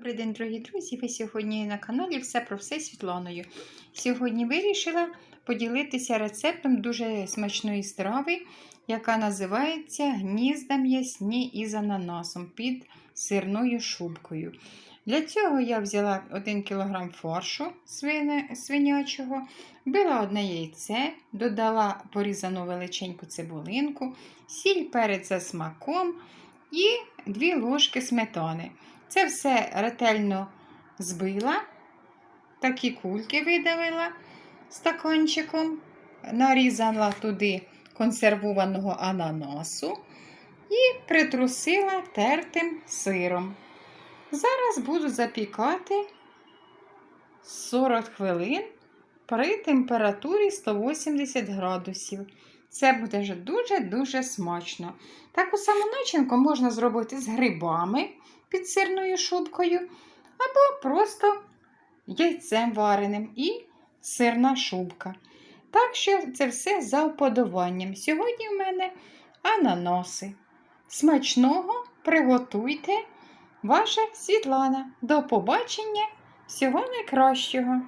Добрий день, дорогі друзі! Ви сьогодні на каналі Все про все Світланою. Сьогодні вирішила поділитися рецептом дуже смачної страви, яка називається гнізда м'ясні із ананасом під сирною шубкою. Для цього я взяла 1 кг свине- свинячого, вбила одне яйце, додала порізану величеньку цибулинку, сіль перець за смаком і 2 ложки сметани. Це все ретельно збила, такі кульки видавила стаканчиком, нарізала туди консервованого ананасу і притрусила тертим сиром. Зараз буду запікати 40 хвилин при температурі 180 градусів. Це буде дуже-дуже смачно. Таку саму начинку можна зробити з грибами під сирною шубкою, або просто яйцем вареним і сирна шубка. Так що це все за вподобанням. Сьогодні в мене ананоси. Смачного приготуйте, ваша Світлана. До побачення! Всього найкращого!